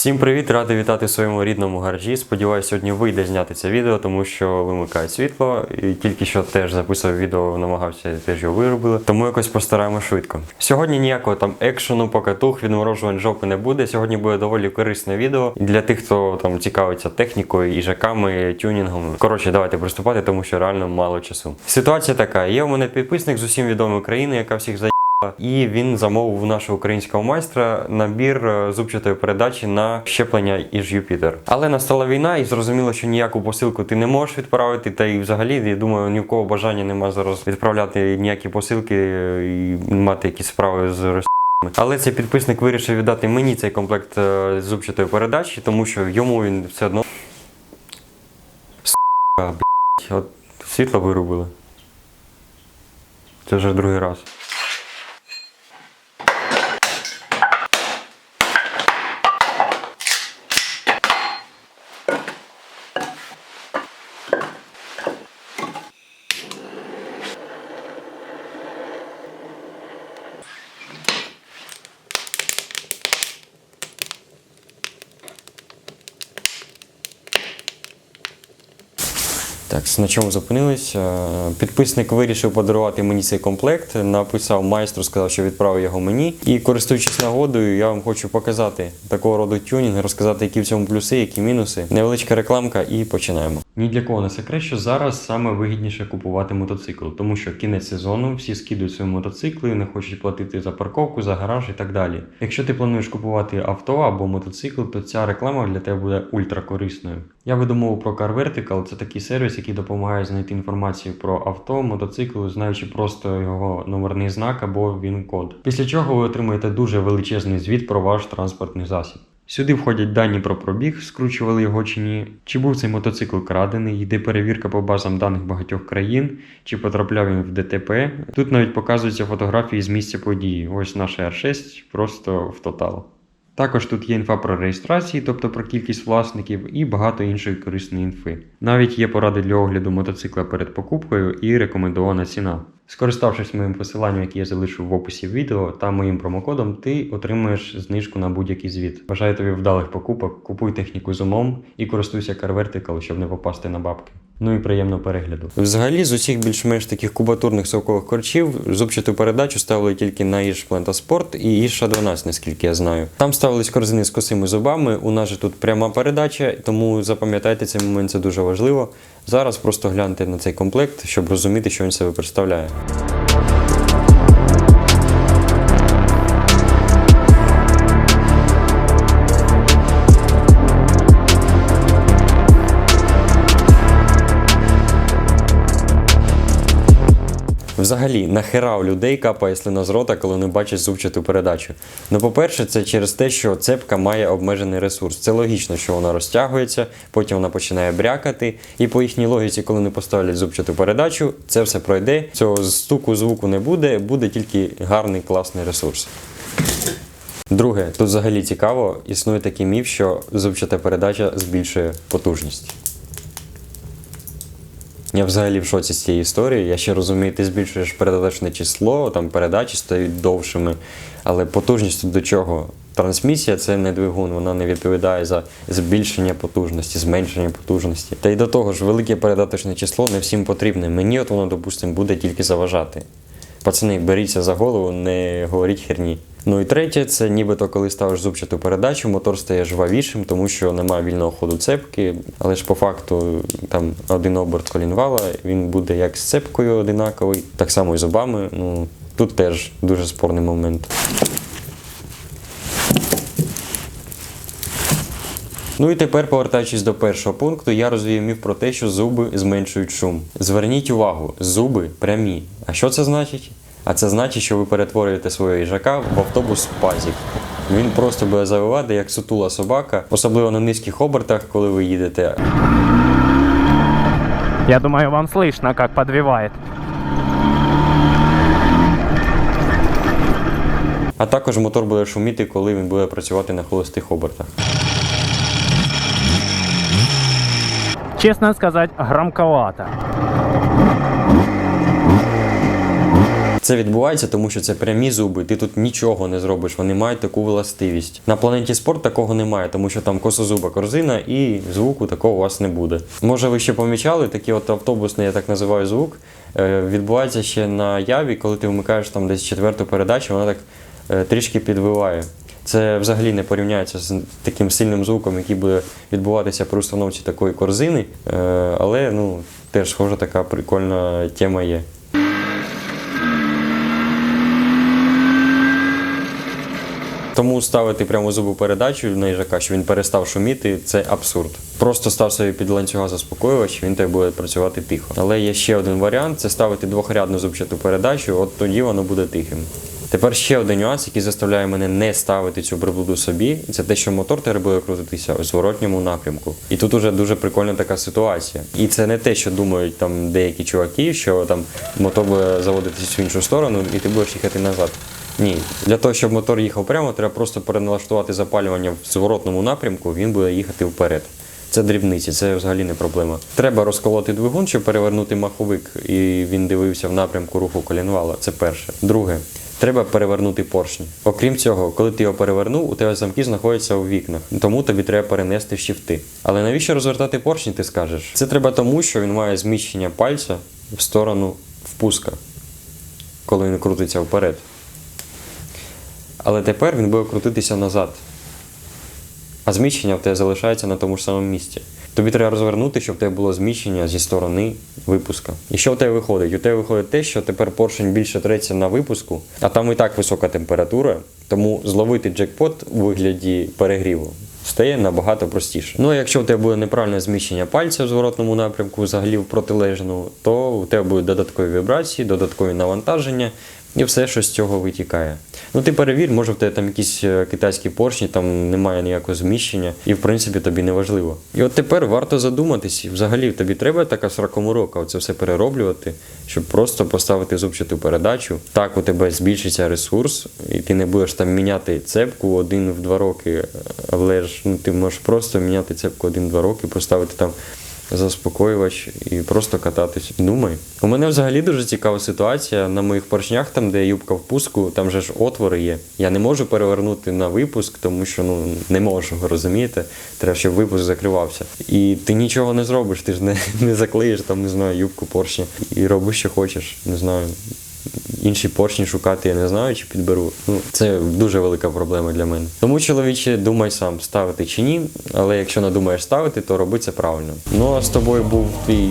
Всім привіт, радий вітати в своєму рідному гаражі. Сподіваюся, сьогодні вийде зняти це відео, тому що вимикає світло. І тільки що теж записував відео, намагався теж його виробили. Тому якось постараємо швидко. Сьогодні ніякого там екшену, покатух, відморожувань жопи не буде. Сьогодні буде доволі корисне відео для тих, хто там цікавиться технікою, їжаками, тюнінгом. Коротше, давайте приступати, тому що реально мало часу. Ситуація така: є у мене підписник з усім відомої країни, яка всіх за. І він замовив у нашого українського майстра набір е, зубчатої передачі на щеплення із Юпітер. Але настала війна, і зрозуміло, що ніяку посилку ти не можеш відправити. Та і взагалі, я думаю, ні в кого бажання нема зараз відправляти ніякі посилки е, і мати якісь справи з Росією. Але цей підписник вирішив віддати мені цей комплект е, зубчатої передачі, тому що йому він все одно. От світло вирубили. Це вже другий раз. 감사합니다. Так, на чому зупинилися? Підписник вирішив подарувати мені цей комплект, написав майстру, сказав, що відправив його мені. І користуючись нагодою, я вам хочу показати такого роду тюнінг, розказати, які в цьому плюси, які мінуси. Невеличка рекламка і починаємо. Ні для кого не секрет, що зараз саме вигідніше купувати мотоцикл, тому що кінець сезону всі скидують свої мотоцикли, не хочуть платити за парковку, за гараж і так далі. Якщо ти плануєш купувати авто або мотоцикл, то ця реклама для тебе буде ультракорисною. Я веду мову про Car Vertical, це такий сервіс, який допомагає знайти інформацію про авто, мотоцикл, знаючи просто його номерний знак або він код. Після чого ви отримуєте дуже величезний звіт про ваш транспортний засіб. Сюди входять дані про пробіг, скручували його чи ні, чи був цей мотоцикл крадений, йде перевірка по базам даних багатьох країн, чи потрапляв він в ДТП. Тут навіть показуються фотографії з місця події. Ось наш R6 просто в тотал. Також тут є інфа про реєстрації, тобто про кількість власників, і багато іншої корисної інфи. Навіть є поради для огляду мотоцикла перед покупкою і рекомендована ціна. Скориставшись моїм посиланням, яке я залишу в описі відео та моїм промокодом, ти отримуєш знижку на будь-який звіт. Бажаю тобі вдалих покупок, купуй техніку з умом і користуйся Car Vertical, щоб не попасти на бабки. Ну і приємного перегляду. Взагалі, з усіх більш-менш таких кубатурних совкових корчів зубчату передачу ставили тільки на Іж Плента і Ірша 12, наскільки я знаю. Там ставились корзини з косими зубами. У нас же тут пряма передача, тому запам'ятайте цей момент, це дуже важливо. Зараз просто гляньте на цей комплект, щоб розуміти, що він себе представляє. Взагалі, нахера у людей капає слина з рота, коли вони бачать зубчату передачу. Ну, по-перше, це через те, що цепка має обмежений ресурс. Це логічно, що вона розтягується, потім вона починає брякати. І по їхній логіці, коли не поставлять зубчату передачу, це все пройде. Цього стуку звуку не буде, буде тільки гарний класний ресурс. Друге, тут взагалі цікаво, існує такий міф, що зубчата передача збільшує потужність. Я взагалі в шоці з цієї історії. Я ще розумію, ти збільшуєш передаточне число, там передачі стають довшими. Але потужність до чого? Трансмісія це не двигун, вона не відповідає за збільшення потужності, зменшення потужності. Та й до того ж, велике передаточне число не всім потрібне. Мені от воно, допустимо, буде тільки заважати. Пацани, беріться за голову, не говоріть херні. Ну і третє, це нібито коли ставиш зубчату передачу, мотор стає жвавішим, тому що немає вільного ходу цепки. Але ж по факту там один оберт колінвала, він буде як з цепкою одинаковий, так само і зубами. Ну тут теж дуже спорний момент. Ну і тепер, повертаючись до першого пункту, я розвію міф про те, що зуби зменшують шум. Зверніть увагу, зуби прямі. А що це значить? А це значить, що ви перетворюєте свого їжака в автобус пазік. Він просто буде завивати, як сутула собака, особливо на низьких обертах, коли ви їдете. Я думаю, вам слышно, как подвивает. А також мотор буде шуміти, коли він буде працювати на холостих обертах. Честно сказать, громковато. Це відбувається, тому що це прямі зуби. Ти тут нічого не зробиш. Вони мають таку властивість. На планеті спорт такого немає, тому що там косозуба корзина і звуку такого у вас не буде. Може, ви ще помічали, такий от автобусний, я так називаю звук. е, Відбувається ще на яві, коли ти вмикаєш там десь четверту передачу, вона так е, трішки підвиває. Це взагалі не порівняється з таким сильним звуком, який буде відбуватися при установці такої корзини. Е, Але ну, теж схожа така прикольна тема є. Тому ставити прямо зубу передачу на їжака, що він перестав шуміти, це абсурд. Просто став собі під ланцюга заспокоювач, він тебе буде працювати тихо. Але є ще один варіант це ставити двохрядну зубчату передачу, от тоді воно буде тихим. Тепер ще один нюанс, який заставляє мене не ставити цю приблуду собі, це те, що мотор тепер буде крутитися у зворотньому напрямку. І тут уже дуже прикольна така ситуація. І це не те, що думають там деякі чуваки, що там мотор буде заводитись в іншу сторону, і ти будеш їхати назад. Ні, для того, щоб мотор їхав прямо, треба просто переналаштувати запалювання в зворотному напрямку, він буде їхати вперед. Це дрібниці, це взагалі не проблема. Треба розколоти двигун, щоб перевернути маховик, і він дивився в напрямку руху колінвала. Це перше. Друге, треба перевернути поршні. Окрім цього, коли ти його перевернув, у тебе замки знаходяться у вікнах, тому тобі треба перенести щифти. Але навіщо розвертати поршні, ти скажеш? Це треба тому, що він має зміщення пальця в сторону впуска, коли він крутиться вперед. Але тепер він буде крутитися назад. А зміщення в тебе залишається на тому ж самому місці. Тобі треба розвернути, щоб в тебе було зміщення зі сторони випуска. І що в тебе виходить? У тебе виходить те, що тепер поршень більше треться на випуску, а там і так висока температура, тому зловити джекпот у вигляді перегріву стає набагато простіше. Ну а якщо в тебе буде неправильне зміщення пальця в зворотному напрямку, взагалі в протилежну, то у тебе будуть додаткові вібрації, додаткові навантаження і все, що з цього витікає. Ну ти перевір, може в тебе там якісь е, китайські поршні, там немає ніякого зміщення, і в принципі тобі не важливо. І от тепер варто задуматись, взагалі тобі треба така сракомурока, оце все перероблювати, щоб просто поставити зубчату передачу. Так у тебе збільшиться ресурс, і ти не будеш там міняти цепку один в два роки, але ж ну, ти можеш просто міняти цепку один-два роки, поставити там заспокоювач і просто кататись. Думай. У мене взагалі дуже цікава ситуація на моїх поршнях, там, де юбка впуску, там же ж отвори є. Я не можу перевернути на випуск, тому що ну не можу, розумієте? Треба, щоб випуск закривався. І ти нічого не зробиш, ти ж не, не заклеїш там, не знаю, юбку поршня. І роби, що хочеш, не знаю. Інші поршні шукати я не знаю, чи підберу. Ну, це дуже велика проблема для мене. Тому, чоловіче, думай сам, ставити чи ні. Але якщо надумаєш ставити, то роби це правильно. Ну а з тобою був твій